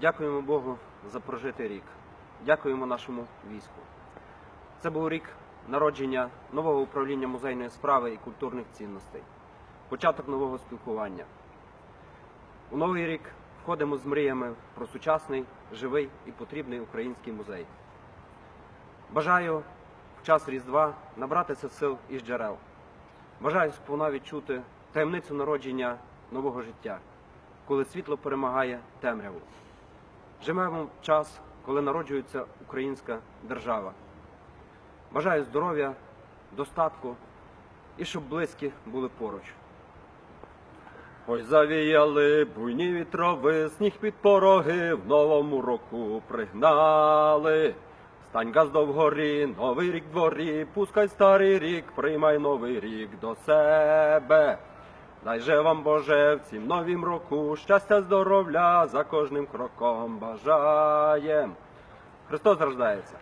Дякуємо Богу за прожитий рік. Дякуємо нашому війську. Це був рік народження нового управління музейної справи і культурних цінностей, початок нового спілкування. У новий рік входимо з мріями про сучасний, живий і потрібний український музей. Бажаю в час Різдва набратися сил із джерел. Бажаю сповна відчути таємницю народження нового життя, коли світло перемагає темряву. Живемо в час, коли народжується українська держава. Бажаю здоров'я, достатку і щоб близькі були поруч. Ой, завіяли буйні вітрови, сніг під пороги в новому року пригнали. Стань газдо вгорі, новий рік дворі, пускай старий рік, приймай новий рік до себе. Дай же вам, Боже, в цім новім року щастя, здоров'я за кожним кроком бажаєм. Христос рождається.